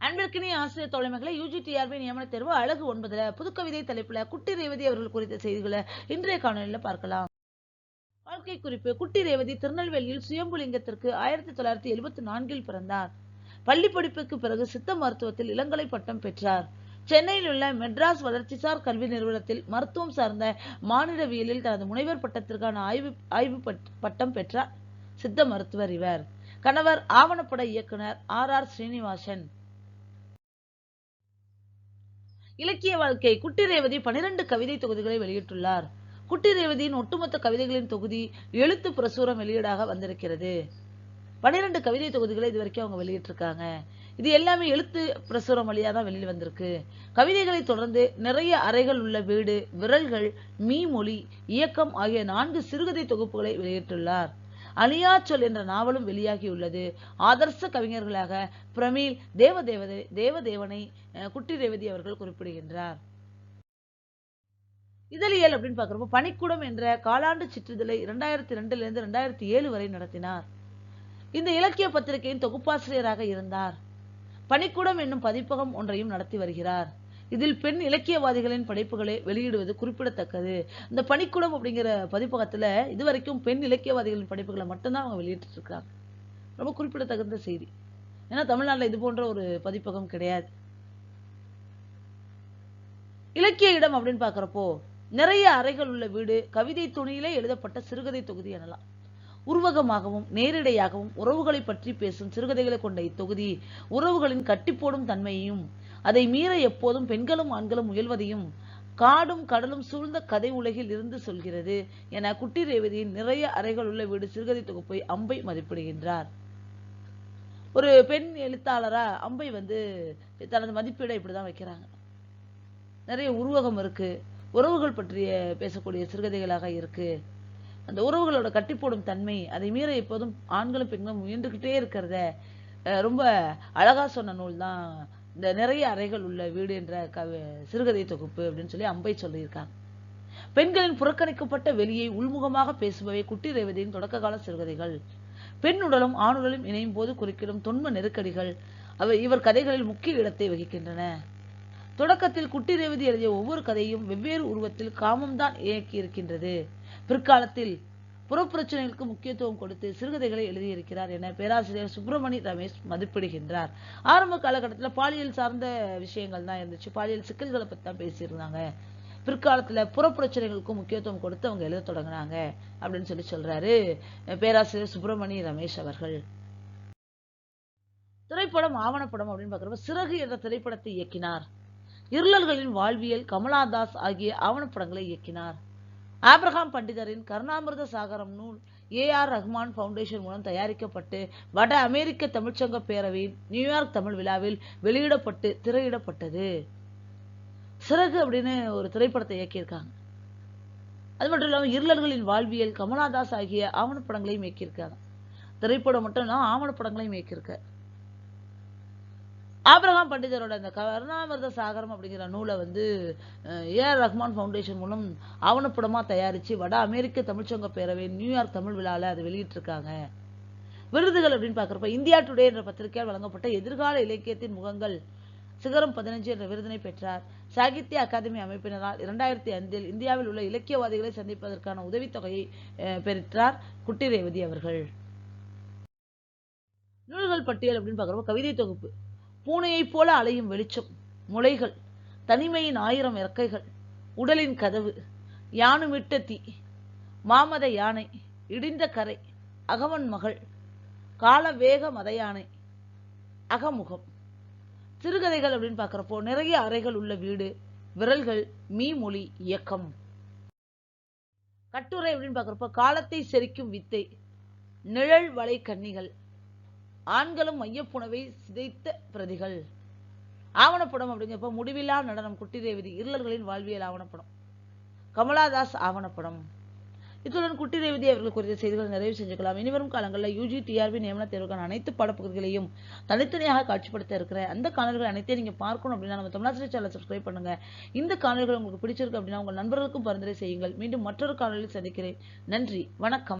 அன்பிற்கினி ஆசிரியர் தோழமைகளை யூஜிடிஆர்பி நியமன தேர்வு அழகு ஒன்பதுல புதுக்கவிதை தலைப்புல குட்டி ரேவதி அவர்கள் குறித்த செய்திகளை இன்றைய காணொலியில பார்க்கலாம். வாழ்க்கை குறிப்பு குட்டி ரேவதி திருநெல்வேலியில் சுயம்புலிங்கத்திற்கு ஆயிரத்தி தொள்ளாயிரத்தி எழுபத்தி நான்கில் பிறந்தார். பள்ளி படிப்புக்கு பிறகு சித்த மருத்துவத்தில் இளங்கலை பட்டம் பெற்றார். சென்னையில் உள்ள மெட்ராஸ் வளர்ச்சிசார் கல்வி நிறுவனத்தில் மருத்துவம் சார்ந்த மானிடவியலில் தனது முனைவர் பட்டத்திற்கான ஆய்வு ஆய்வு பட்- பட்டம் பெற்றார். சித்த மருத்துவர் இவர். கணவர் ஆவணப்பட இயக்குனர் ஆர் ஆர் ஸ்ரீனிவாசன். இலக்கிய வாழ்க்கை குட்டி ரேவதி பனிரெண்டு கவிதை தொகுதிகளை வெளியிட்டுள்ளார். குட்டி ரேவதியின் ஒட்டுமொத்த கவிதைகளின் தொகுதி எழுத்து பிரசுரம் வெளியீடாக வந்திருக்கிறது. பன்னிரண்டு கவிதை தொகுதிகளை இது வரைக்கும் அவங்க வெளியிட்டிருக்காங்க. இது எல்லாமே எழுத்து பிரசுரம் வழியாக தான் வெளியில் வந்திருக்கு. கவிதைகளை தொடர்ந்து நிறைய அறைகள் உள்ள வீடு விரல்கள் மீமொழி இயக்கம் ஆகிய நான்கு சிறுகதை தொகுப்புகளை வெளியிட்டுள்ளார். அழியாச்சொல் என்ற நாவலும் வெளியாகியுள்ளது. ஆதர்ச கவிஞர்களாக பிரமீல் தேவதேவதை தேவதேவனை குட்டி ரேவதி அவர்கள் குறிப்பிடுகின்றார். இதழியல் அப்படின்னு பார்க்குறப்போ பனிக்கூடம் என்ற காலாண்டு சிற்றிதழை இரண்டாயிரத்தி ரெண்டுலிருந்து ரெண்டாயிரத்தி ஏழு வரை நடத்தினார். இந்த இலக்கிய பத்திரிகையின் தொகுப்பாசிரியராக இருந்தார். பனிக்கூடம் என்னும் பதிப்பகம் ஒன்றையும் நடத்தி வருகிறார். இதில் பெண் இலக்கியவாதிகளின் படைப்புகளை வெளியிடுவது குறிப்பிடத்தக்கது. இந்த பணிக்குடம் அப்படிங்கிற பதிப்பகத்துல இதுவரைக்கும் பெண் இலக்கியவாதிகளின் படைப்புகளை மட்டும்தான் அவங்க வெளியிட்டுருக்காங்க ரொம்ப குறிப்பிடத்தகுந்த செய்தி. ஏன்னா தமிழ்நாட்டில் இது போன்ற ஒரு பதிப்பகம் கிடையாது. இலக்கிய இடம் அப்படின்னு பார்க்குறப்போ நிறைய அறைகள் உள்ள வீடு கவிதை துணியிலே எழுதப்பட்ட சிறுகதை தொகுதி எனலாம். உருவகமாகவும் நேரிடையாகவும் உறவுகளை பற்றி பேசும் சிறுகதைகளை கொண்ட இத்தொகுதி உறவுகளின் கட்டிப்போடும் தன்மையையும் அதை மீற எப்போதும் பெண்களும் ஆண்களும் முயல்வதையும் காடும் கடலும் சூழ்ந்த கதை உலகில் இருந்து சொல்கிறது என குட்டி ரேவதியின் நிறைய அறைகள் உள்ள வீடு சிறுகதை தொகுப்பை அம்பை மதிப்பிடுகின்றார். ஒரு பெண் எழுத்தாளரா அம்பை வந்து தனது மதிப்பீடை இப்படிதான் வைக்கிறாங்க. நிறைய உருவகம் இருக்கு. உறவுகள் பற்றிய பேசக்கூடிய சிறுகதைகளாக இருக்கு. அந்த உறவுகளோட கட்டி போடும் தன்மை அதை மீற எப்போதும் ஆண்களும் பெண்களும் முயன்றுகிட்டே இருக்கிறத அஹ், ரொம்ப அழகா சொன்ன நூல் தான் இந்த நிறைய அறைகள் உள்ள வீடு என்ற கவி சிறுகதை தொகுப்பு அப்படின்னு சொல்லி அம்பை சொல்லியிருக்காங்க. பெண்களின் புறக்கணிக்கப்பட்ட வெளியை உள்முகமாக பேசுபவை குட்டி ரேவதியின் தொடக்க கால சிறுகதைகள். பெண் உடலும் ஆணுடலும் இணையும் போது குறுக்கிடும் தொன்ம நெருக்கடிகள். அவை இவர் கதைகளில் முக்கிய இடத்தை வகிக்கின்றன. தொடக்கத்தில் குட்டி ரேவதி எழுதிய ஒவ்வொரு கதையும் வெவ்வேறு உருவத்தில் காமம்தான் இயக்கி இருக்கின்றது பிற்காலத்தில் புறப்பிரச்சனைகளுக்கு முக்கியத்துவம் கொடுத்து சிறுகதைகளை எழுதியிருக்கிறார் என பேராசிரியர் சுப்பிரமணி ரமேஷ் மதிப்பிடுகின்றார். ஆரம்ப காலகட்டத்தில் பாலியல் சார்ந்த விஷயங்கள் தான் இருந்துச்சு. பாலியல் சிக்கல்களை பத்தி தான் பேசியிருந்தாங்க. பிற்காலத்துல புறப்பிரச்சனைகளுக்கும் முக்கியத்துவம் கொடுத்து அவங்க எழுத தொடங்கினாங்க அப்படின்னு சொல்லி சொல்றாரு பேராசிரியர் சுப்பிரமணி ரமேஷ் அவர்கள். திரைப்படம் ஆவணப்படம் அப்படின்னு பார்க்குறப்ப சிறகு என்ற திரைப்படத்தை இயக்கினார். இருளர்களின் வாழ்வியல் கமலாதாஸ் ஆகிய ஆவணப்படங்களை இயக்கினார். ஆப்ரஹாம் பண்டிதரின் கருணாமிர்த சாகரம் நூல் ஏஆர் ரஹ்மான் ஃபவுண்டேஷன் மூலம் தயாரிக்கப்பட்டு வட அமெரிக்க தமிழ்ச்சங்க பேரவையின் நியூயார்க் தமிழ் விழாவில் வெளியிடப்பட்டு திரையிடப்பட்டது. சிறகு அப்படின்னு ஒரு திரைப்படத்தை இயக்கியிருக்காங்க. அது மட்டும் இல்லாமல் இருளர்களின் வாழ்வியல் கமலாதாஸ் ஆகிய ஆவணப்படங்களையும் இயக்கியிருக்காங்க. திரைப்படம் மட்டும் இல்லாமல் ஆவணப்படங்களையும் இயக்கியிருக்காரு. ஆபிரகாம் பண்டிதரோட அந்த கருணாமிர்த சாகரம் அப்படிங்கிற நூலை வந்து ஏ ஆர் ரஹ்மான் ஃபவுண்டேஷன் மூலம் ஆவணப்படமா தயாரிச்சு வட அமெரிக்க தமிழ்ச்சங்க பேரவை நியூயார்க் தமிழ் விழால அதை வெளியிட்டிருக்காங்க. விருதுகள் அப்படின்னு பார்க்குறப்ப இந்தியா டுடே என்ற பத்திரிகையால் வழங்கப்பட்ட எதிர்கால இலக்கியத்தின் முகங்கள் சிகரம் பதினஞ்சு என்ற விருதினை பெற்றார். சாகித்ய அகாதமி அமைப்பினரால் இரண்டாயிரத்தி ஐந்தில் இந்தியாவில் உள்ள இலக்கியவாதிகளை சந்திப்பதற்கான உதவித்தொகையை அஹ், பெற்றார் குட்டி ரேவதி அவர்கள். நூல்கள் பட்டியல் அப்படின்னு பார்க்குறப்ப கவிதை தொகுப்பு. பூனையைப் போல அலையும் வெளிச்சம் முளைகள் தனிமையின் ஆயிரம் இறக்கைகள் உடலின் கதவு யானுமிட்ட தீ மாமத யானை இடிந்த கரை அகவன் மகள் காலவேக மத யானை அகமுகம். சிறுகதைகள் அப்படின்னு பார்க்குறப்போ நிறைய அறைகள் உள்ள வீடு விரல்கள் மீமொழி இயக்கம். கட்டுரை அப்படின்னு பார்க்குறப்போ காலத்தை செரிக்கும் வித்தை நிழல் வலை கன்னிகள் ஆண்களும் மையப்புணவை சிதைத்த பிரதிகள். ஆவணப்படம் அப்படிங்கிறப்ப முடிவில்லா நடனம் குட்டி ரேவதி இருளர்களின் வாழ்வியல் ஆவணப்படம். கமலாதாஸ் ஆவணப்படம். இத்துடன் குட்டி ரேவதி அவர்கள் குறித்த செய்திகள் நிறைவு செஞ்சுக்கலாம். இனிவரும் காலங்களில் யூஜி டிஆர்பி நியமன தேர்வுக்கான அனைத்து பாடப்பகுதிகளையும் தனித்தனியாக காட்சிப்படுத்த இருக்கிற அந்த காணொலிகள் அனைத்தையும் நீங்க பார்க்கணும் அப்படின்னா நம்ம தமிழாசிரியர் சேனலை சப்ஸ்கிரைப் பண்ணுங்க. இந்த காணொலிகள் உங்களுக்கு பிடிச்சிருக்கு அப்படின்னா உங்கள் நண்பர்களுக்கும் பரிந்துரை செய்யுங்கள். மீண்டும் மற்றொரு காணொலியில் சந்திக்கிறேன். நன்றி. வணக்கம்.